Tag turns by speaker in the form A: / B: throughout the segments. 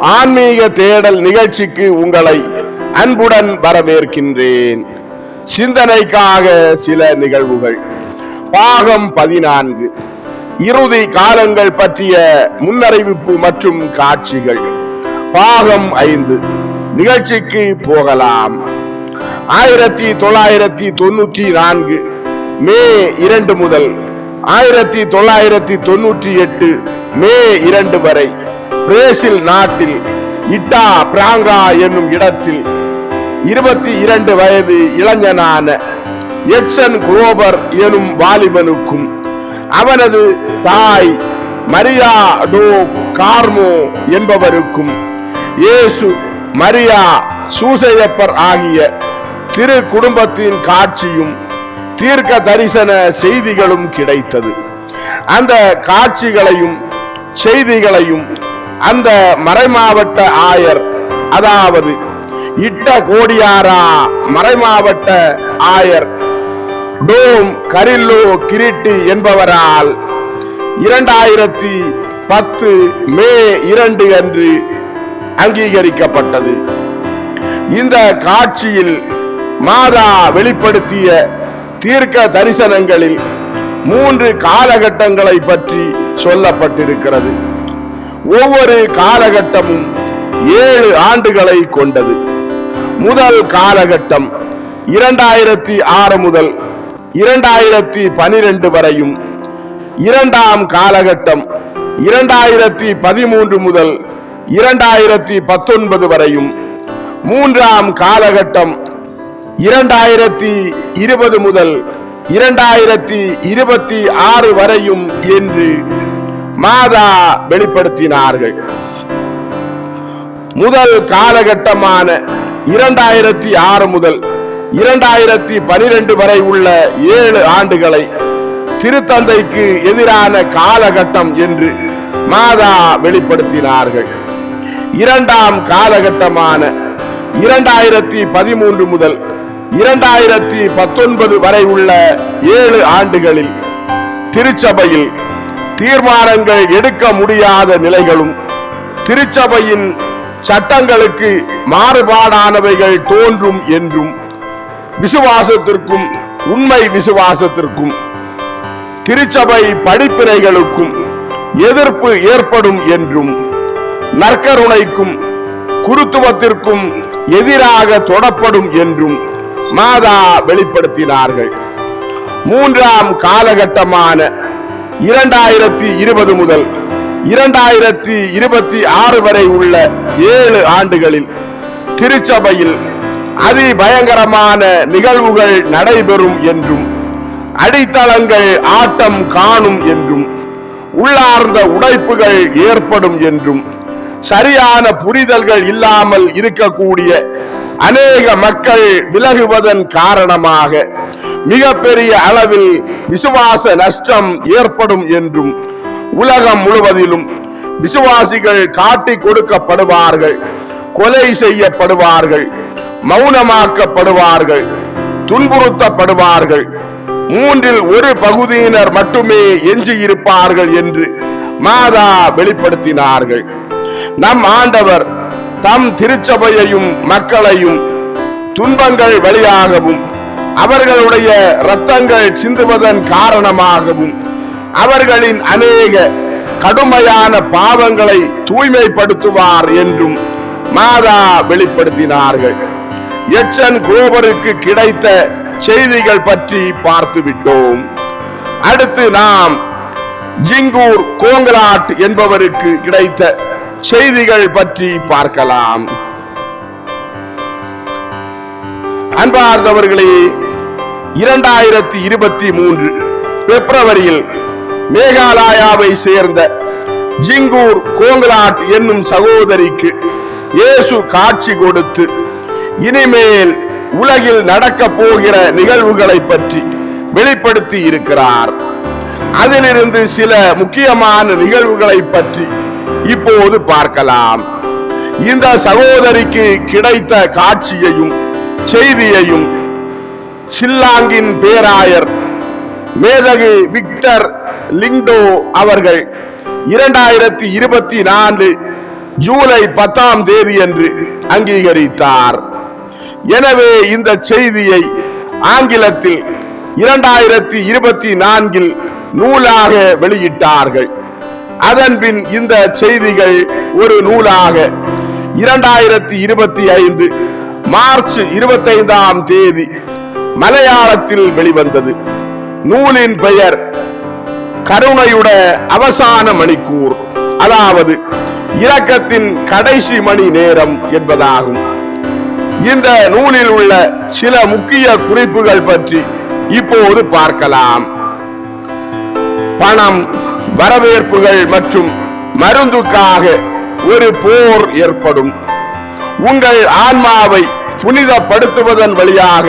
A: ஆன்மீக தேடல் நிகழ்ச்சிக்கு உங்களை அன்புடன் வரவேற்கின்றேன். சிந்தனைக்காக சில நிகழ்வுகள். பாகம் பதினான்கு. இறுதி காலங்கள் பற்றிய முன்னறிவிப்பு மற்றும் காட்சிகள். பாகம் ஐந்து. நிகழ்ச்சிக்கு போகலாம். ஆயிரத்தி தொள்ளாயிரத்தி தொண்ணூற்றி நான்கு. மே இரண்டு முதல். ஆயிரத்தி தொள்ளாயிரத்தி தொண்ணூற்றி எட்டு. மே இரண்டு வரை. பிரேசில் நாட்டில் இட்டா பிராங்கா என்னும் இடத்தில் இருபத்தி இரண்டு வயது இளைஞனான எட்சன் குரோபர் எனும் வாலிபனுக்கும் அவனது தாய் மரியா டோ கார்மோ என்பவருக்கும் இயேசு மரியா சூசையப்பர் ஆகிய திரு குடும்பத்தின் காட்சியும் தீர்க்க தரிசன செய்திகளும் கிடைத்தது. அந்த காட்சிகளையும் செய்திகளையும் அந்த மறைமாவட்ட ஆயர் அதாவது இட்ட கோடியாரா மறைமாவட்ட ஆயர் டோம் கரில்லோ கிரிட்டி என்பவரால் இரண்டாயிரத்தி பத்து மே இரண்டு அன்று அங்கீகரிக்கப்பட்டது. இந்த காட்சியில் மாதா வெளிப்படுத்திய தீர்க்க தரிசனங்களில் மூன்று காலகட்டங்களை பற்றி சொல்லப்பட்டிருக்கிறது. ஒவ்வொரு காலகட்டமும் ஏழு ஆண்டுகளை கொண்டது. முதல் காலகட்டம் இரண்டாயிரத்தி ஆறு முதல் இரண்டாயிரத்தி பனிரெண்டு வரையும். இரண்டாம் காலகட்டம் இரண்டாயிரத்தி பதிமூன்று முதல் இரண்டாயிரத்தி பத்தொன்பது வரையும். மூன்றாம் காலகட்டம் இரண்டாயிரத்தி இருபது முதல் இரண்டாயிரத்தி இருபத்தி ஆறு வரையும் என்று மாதா வெளிப்படுத்தினார்கள். முதல் காலகட்டமான இரண்டாயிரத்தி ஆறு முதல் இரண்டாயிரத்தி பனிரெண்டு வரை உள்ள ஏழு ஆண்டுகளை திருத்தந்தைக்கு எதிரான காலகட்டம் என்று மாதா வெளிப்படுத்தினார்கள். இரண்டாம் காலகட்டமான இரண்டாயிரத்தி பதிமூன்று முதல் இரண்டாயிரத்தி பத்தொன்பது வரை உள்ள ஏழு ஆண்டுகளில் திருச்சபையில் தீர்மானங்கள் எடுக்க முடியாத நிலைகளும் திருச்சபையின் சட்டங்களுக்கு மாறுபாடானவைகள் தோன்றும் என்றும் விசுவாசத்திற்கும் உண்மை விசுவாசத்திற்கும் திருச்சபை படிப்பினைகளுக்கும் எதிர்ப்பு ஏற்படும் என்றும் நற்கருணைக்கும் குருத்துவத்திற்கும் எதிராக தொடப்படும் என்றும் மாதா வெளிப்படுத்தினார்கள். மூன்றாம் காலகட்டமான இரண்டாயிரத்தி இருபது முதல் இரண்டாயிரத்தி இருபத்தி ஆறு வரை உள்ள ஏழு ஆண்டுகளில் திருச்சபையில் அதிபயங்கரமான நிகழ்வுகள் நடைபெறும் என்றும் அடித்தளங்கள் ஆட்டம் காணும் என்றும் உள்ளார்ந்த உடைப்புகள் ஏற்படும் என்றும் சரியான புரிதல்கள் இல்லாமல் இருக்கக்கூடிய அநேக மக்கள் விலகுவதன் காரணமாக மிகப்பெரிய அளவில் விசுவாச நஷ்டம் ஏற்படும் என்றும் உலகம் முழுவதிலும் விசுவாசிகள் காட்டி கொடுக்கப்படுவார்கள் கொலை செய்யப்படுவார்கள் மௌனமாக்கப்படுவார்கள் துன்புறுத்தப்படுவார்கள். மூன்றில் ஒரு பகுதியினர் மட்டுமே எஞ்சியிருப்பார்கள் என்று மாதா வெளிப்படுத்தினார்கள். நம் ஆண்டவர் தம் திருச்சபையையும் மக்களையும் துன்பங்கள் வழியாகவும் அவர்களுடைய ரத்தங்கள் சிந்துவதன் காரணமாகவும் அவர்களின் அநேக கடுமையான பாவங்களை தூய்மைப்படுத்துவார் என்றும் மாதா வெளிப்படுத்தினார்கள். எச்சன் குரோபருக்கு கிடைத்த செய்திகள் பற்றி பார்த்து விட்டோம் அடுத்து நாம் ஜிங்கூர் கோங்கலாட் என்பவருக்கு கிடைத்த செய்திகள் பற்றி பார்க்கலாம். அன்பார்ந்தவர்களே இரண்டாயிரத்தி இருபத்தி மூன்று பிப்ரவரியில் மேகாலயாவை சேர்ந்த ஜிங்கூர் கோங்கலாட் என்னும் சகோதரிக்கு இயேசு காட்சி கொடுத்து இனிமேல் உலகில் நடக்க போகிற நிகழ்வுகளை பற்றி வெளிப்படுத்தி இருக்கிறார். அதிலிருந்து சில முக்கியமான நிகழ்வுகளை பற்றி இப்போது பார்க்கலாம். இந்த சகோதரிக்கு கிடைத்த காட்சியையும் செய்தியையும் சில்லாங்கின் பேராயர் மேதகு விக்டர் லிங்டோ அவர்கள் இரண்டாயிரத்தி இருபத்தி நான்கு ஜூலை பத்தாம் தேதி என்று அங்கீகரித்தார். எனவே இந்த செய்தியை ஆங்கிலத்தில் இரண்டாயிரத்தி இருபத்தி நான்கில் நூலாக வெளியிட்டார்கள். அதன்பின் இந்த செய்திகள் ஒரு நூலாக இரண்டாயிரத்தி இருபத்தி ஐந்து மார்ச் இருபத்தைந்தாம் தேதி மலையாளத்தில் வெளிவந்தது. நூலின் பெயர் கருணையுட அவசான மணிக்கூர். அதாவது இரக்கத்தின் கடைசி மணி நேரம் என்பதாகும். இந்த நூலில் உள்ள சில முக்கிய குறிப்புகள் பற்றி இப்போது பார்க்கலாம். பணம் வரவேற்புகள் மற்றும் மருந்துக்காக ஒரு போர் ஏற்படும். உங்கள் ஆன்மாவை புனிதப்படுத்துவதன் வழியாக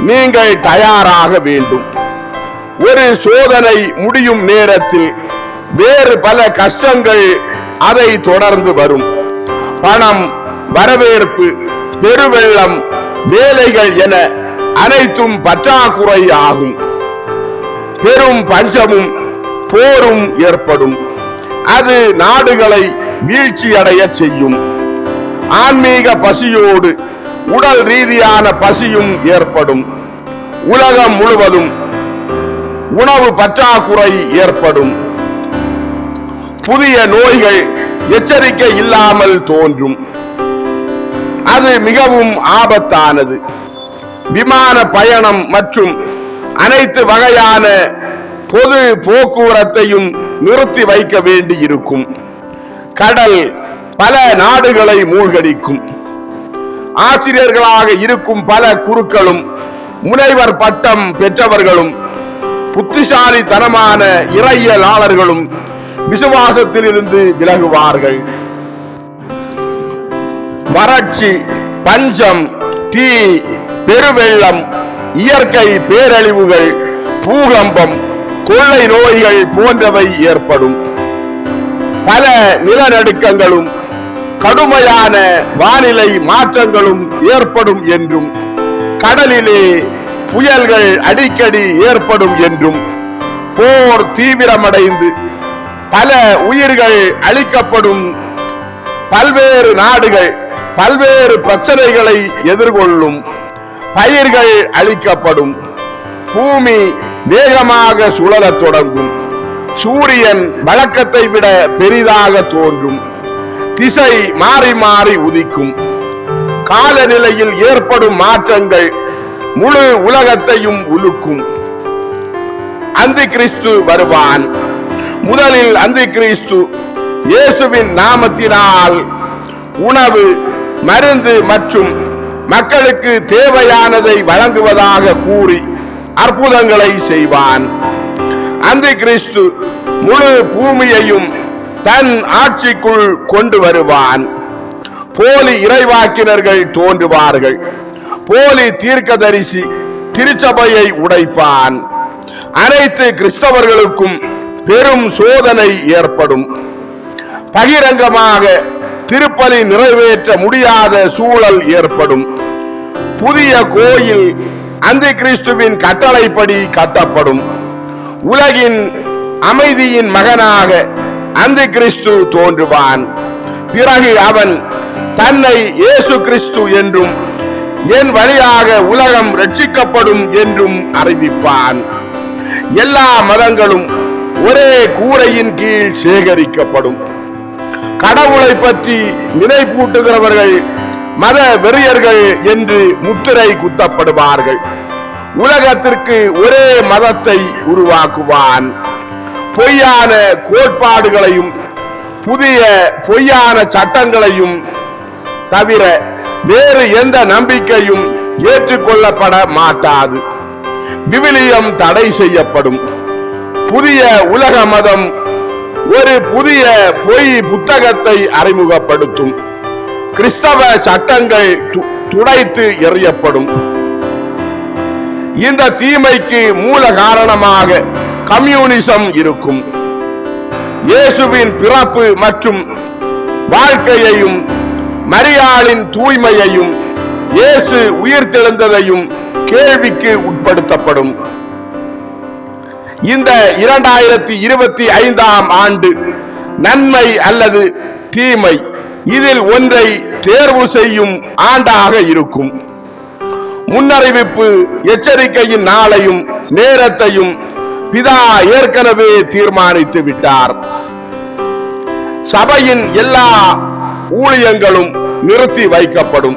A: நீங்கள் தயாராக வேண்டும். ஒரு சோதனை முடியும் நேரத்தில் வேறு பல கஷ்டங்கள் அதை தொடர்ந்து வரும். பணம் வரவேற்பு பெருவெள்ளம் வேலைகள் என அனைத்தும் பற்றாக்குறை ஆகும். பெரும் பஞ்சமும் போரும் ஏற்படும். அது நாடுகளை வீழ்ச்சியடைய செய்யும். ஆன்மீக பசியோடு உடல் ரீதியான பசியும் ஏற்படும். உலகம் முழுவதும் உணவு பற்றாக்குறை ஏற்படும். புதிய நோய்கள் எச்சரிக்கை இல்லாமல் தோன்றும். அது மிகவும் ஆபத்தானது. விமான பயணம் மற்றும் அனைத்து வகையான பொது போக்குவரத்தையும் நிறுத்தி வைக்க வேண்டி இருக்கும் கடல் பல நாடுகளை மூழ்கடிக்கும். ஆசிரியர்களாக இருக்கும் பல குருக்களும் முனைவர் பட்டம் பெற்றவர்களும் புத்திசாலித்தனமான இறையலாளர்களும் விசுவாசத்தில் இருந்து விலகுவார்கள். வறட்சி பஞ்சம் தீ பெருவெள்ளம் இயற்கை பேரழிவுகள் பூகம்பம் கொள்ளை நோய்கள் போன்றவை ஏற்படும். பல நிலநடுக்கங்களும் கடுமையான வானிலை மாற்றங்களும் ஏற்படும் என்றும் கடலிலே புயல்கள் அடிக்கடி ஏற்படும் என்றும் போர் தீவிரமடைந்து பல உயிர்கள் அழிக்கப்படும் பல்வேறு நாடுகள் பல்வேறு பிரச்சனைகளை எதிர்கொள்ளும் பயிர்கள் அழிக்கப்படும். பூமி வேகமாக சுழலத் தொடங்கும். சூரியன் வழக்கத்தை விட பெரிதாக தோன்றும். திசை மாறி மாறி உதிக்கும். காலநிலையில் ஏற்படும் மாற்றங்கள் முழு உலகத்தையும் உலுக்கும். அந்தி கிறிஸ்து வருவான். முதலில் அந்தி கிறிஸ்து இயேசுவின் நாமத்தினால் உணவு மருந்து மற்றும் மக்களுக்கு தேவையானதை வழங்குவதாக கூறி அற்புதங்களை செய்வான். அந்தி கிறிஸ்து முழு பூமியையும் தன் ஆட்சிக்குள் கொண்டு வருவான். போலி இறைவாக்கினர்கள் தோன்றுவார்கள். போலி தீர்க்கதரிசி திருச்சபையை உடைப்பான். அனைத்து கிறிஸ்தவர்களுக்கும் பெரும் சோதனை ஏற்படும். பகிரங்கமாக திருப்பலி நிறைவேற்ற முடியாத சூழல் ஏற்படும். புதிய கோயில் அந்த கிறிஸ்துவின் கட்டளைப்படி கட்டப்படும். உலகின் அமைதியின் மகனாக அந்த கிறிஸ்து தோன்றுவான். பிறகு அவன் தன்னை இயேசு கிறிஸ்து என்றும் என் வழியாக உலகம் ரட்சிக்கப்படும் என்றும் அறிவிப்பான். எல்லா மதங்களும் ஒரே கூரையின் கீழ் சேகரிக்கப்படும். கடவுளை பற்றி நினைப்பூட்டுகிறவர்கள் மத வெறியர்கள் என்று முத்திரை குத்தப்படுவார்கள். உலகத்திற்கு ஒரே மதத்தை உருவாக்குவான். பொய்யான கோட்பாடுகளையும் புதிய பொய்யான சட்டங்களையும் தவிர வேறு எந்த நம்பிக்கையும் ஏற்றுக்கொள்ளப்பட மாட்டாது. விவிலியம் தடை செய்யப்படும். புதிய உலக மதம் ஒரு புதிய பொய் புத்தகத்தை அறிமுகப்படுத்தும். கிறிஸ்தவ சட்டங்கள் து- துடைத்து எறியப்படும். இந்த தீமைக்கு மூல காரணமாக கம்யூனிசம் இருக்கும். இயேசுவின் பிறப்பு மற்றும் வாழ்க்கையையும் மரியாளின் தூய்மையையும் இயேசு உயிர்த்தெழுந்ததையும் கேள்விக்கு உட்படுத்தப்படும். இந்த இரண்டாயிரத்தி இருபத்தி ஐந்தாம் ஆண்டு நன்மை அல்லது தீமை இதில் ஒன்றை தேர்வு செய்யும் ஆண்டாக இருக்கும். முன்னறிவிப்பு எச்சரிக்கையின் நாளையும் நேரத்தையும் பிதா ஏற்கனவே தீர்மானித்து விட்டார். சபையின் எல்லா ஊழியங்களும் நிறுத்தி வைக்கப்படும்.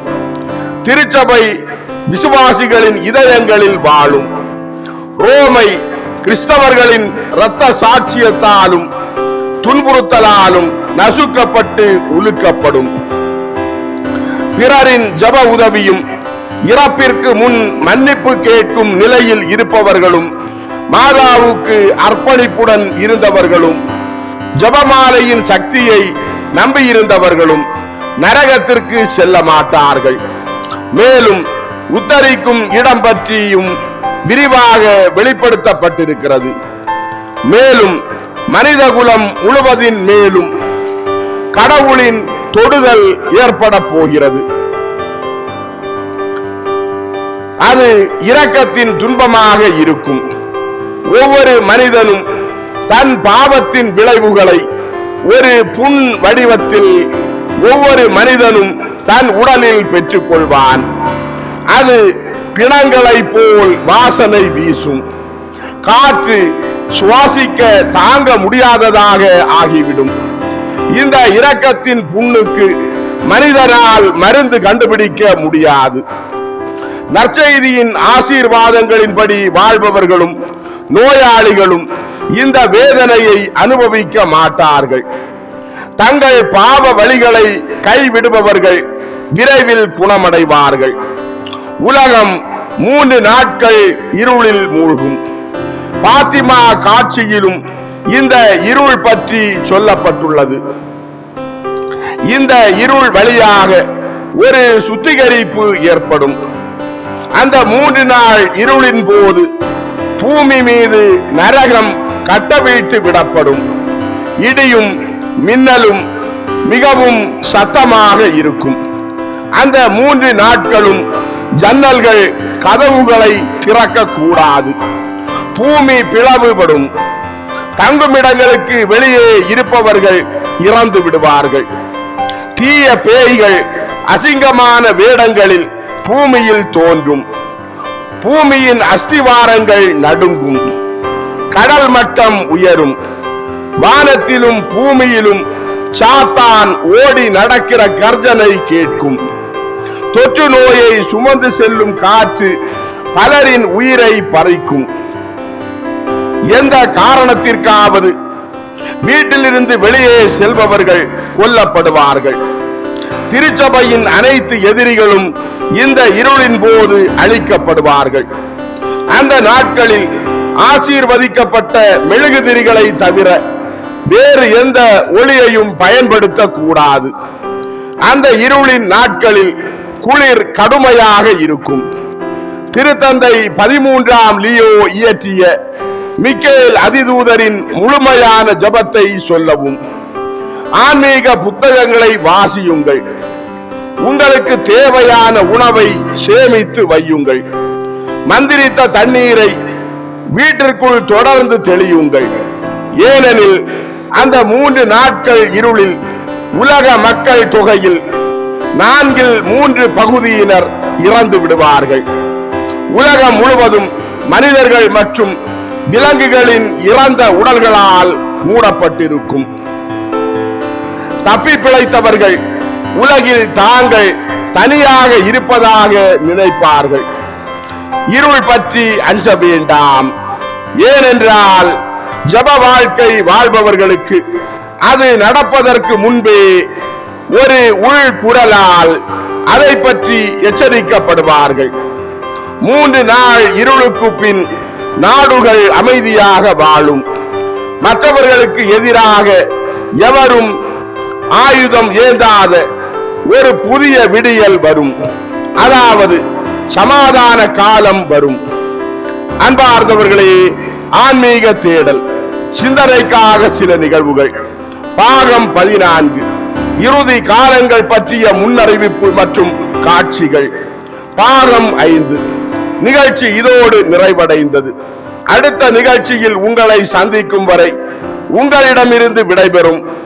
A: திருச்சபை விசுவாசிகளின் இதயங்களில் வாழும். ரோமை கிறிஸ்தவர்களின் இரத்த சாட்சியத்தாலும் துன்புறுத்தலாலும் நசுக்கப்பட்டு உலுக்கப்படும். பிறரின் ஜப உதவியும் இறப்பிற்கு முன் மன்னிப்பு கேட்கும் நிலையில் இருப்பவர்களும் மாதாவுக்கு அர்ப்பணிப்புடன் இருந்தவர்களும் ஜபமாலையின் சக்தியை நம்பியிருந்தவர்களும் நரகத்திற்கு செல்ல மாட்டார்கள். மேலும் உத்தரிக்கும் இடம் பற்றியும் விரிவாக வெளிப்படுத்தப்பட்டிருக்கிறது. மேலும் மனிதகுலம் முழுவதின் மேலும் கடவுளின் தொடுதல் ஏற்பட போகிறது. அது இரக்கத்தின் துன்பமாக இருக்கும். ஒவ்வொரு மனிதனும் தன் பாவத்தின் விளைவுகளை ஒரு புண் வடிவத்தில் ஒவ்வொரு மனிதனும் தன் உடலில் பெற்றுக் கொள்வான் அது பிணங்களை போல் வாசனை வீசும். காற்று சுவாசிக்க தாங்க முடியாததாக ஆகிவிடும். இந்த இரக்கத்தின் புண்ணுக்கு மனிதனால் மருந்து கண்டுபிடிக்க முடியாது. நற்செய்தியின் ஆசீர்வாதங்களின்படி வாழ்பவர்களும் நோயாளிகளும் இந்த வேதனையை அனுபவிக்க மாட்டார்கள். தங்கள் பாவ வழிகளை கைவிடுபவர்கள் விரைவில் குணமடைவார்கள். உலகம் மூன்று நாட்கள் இருளில் மூழ்கும். பாத்திமா காட்சியிலும் இந்த இருள் பற்றி சொல்லப்பட்டுள்ளது. இந்த இருள் வழியாக ஒரு சுத்திகரிப்பு ஏற்படும். அந்த மூன்று நாள் இருளின் போது பூமி மீது நரகம் கட்டவிழ்த்து விடப்படும். இடியும் மின்னலும் மிகவும் சத்தமாக இருக்கும். அந்த மூன்று நாட்களும் ஜன்னல்கள் கதவுகளை திறக்க கூடாது பூமி பிளவுபடும். தங்குமிடங்களுக்கு வெளியே இருப்பவர்கள் இறந்து விடுவார்கள். தீய பேய்கள் அசிங்கமான வேடங்களில் பூமியில் தோன்றும். பூமியின் அஸ்திவாரங்கள் நடுங்கும். கடல் மட்டம் உயரும். வானத்திலும் பூமியிலும் சாத்தான் ஓடி நடக்கிற கர்ஜனை கேட்கும். தொற்று நோயை சுமந்து செல்லும் காற்று பலரின் உயிரை பறிக்கும். எந்த காரணத்திற்காவது வீட்டிலிருந்து வெளியே செல்பவர்கள் கொல்லப்படுவார்கள். திருச்சபையின் அனைத்து எதிரிகளும் இந்த இருளின் போது அழிக்கப்படுவார்கள். அந்த நாட்களில் ஆசீர்வதிக்கப்பட்ட மெழுகுதிரிகளை தவிர வேறு எந்த ஒளியையும் பயன்படுத்த கூடாது அந்த இருளின் நாட்களில் குளிர் கடுமையாக இருக்கும். திருத்தந்தை பதிமூன்றாம் லியோ இயற்றிய மிக்கேல் அதிதூதரின் முழுமையான ஜபத்தை சொல்லவும். ஆன்மீக புத்தகங்களை வாசியுங்கள். உங்களுக்கு தேவையான உணவை சேமித்து வையுங்கள். மந்திரித்த தண்ணீரை வீட்டிற்குள் தொடர்ந்து தெளியுங்கள். ஏனெனில் அந்த மூன்று நாட்கள் இருளில் உலக மக்கள் தொகையில் நான்கில் மூன்று பகுதியினர் இறந்து விடுவார்கள். உலகம் முழுவதும் மனிதர்கள் மற்றும் விலங்குகளின் இறந்த உடல்களால் மூடப்பட்டிருக்கும். தப்பி பிழைத்தவர்கள் உலகில் தாங்கள் தனியாக இருப்பதாக நினைப்பார்கள். இருள் பற்றி அஞ்ச வேண்டாம். ஏனென்றால் ஜப வாழ்க்கை வாழ்பவர்களுக்கு அது நடப்பதற்கு முன்பே ஒரு உள் குரலால் அதை பற்றி எச்சரிக்கப்படுவார்கள். மூன்று நாள் இருளுக்கு பின் நாடுகள் அமைதியாக வாழும். மற்றவர்களுக்கு எதிராக எவரும் ஆயுதம் ஏந்தாத ஒரு புதிய விடியல் வரும். அதாவது சமாதான காலம் வரும். அன்பார்ந்தவர்களே ஆன்மீக தேடல் சிந்தனைக்காக சில நிகழ்வுகள். பாகம் பதினான்கு இறுதி காலங்கள் பற்றிய முன்னறிவிப்பு மற்றும் காட்சிகள். பாகம் ஐந்து நிகழ்ச்சி இதோடு நிறைவடைந்தது. அடுத்த நிகழ்ச்சியில் உங்களை சந்திக்கும் வரை உங்களிடமிருந்து விடைபெறும்.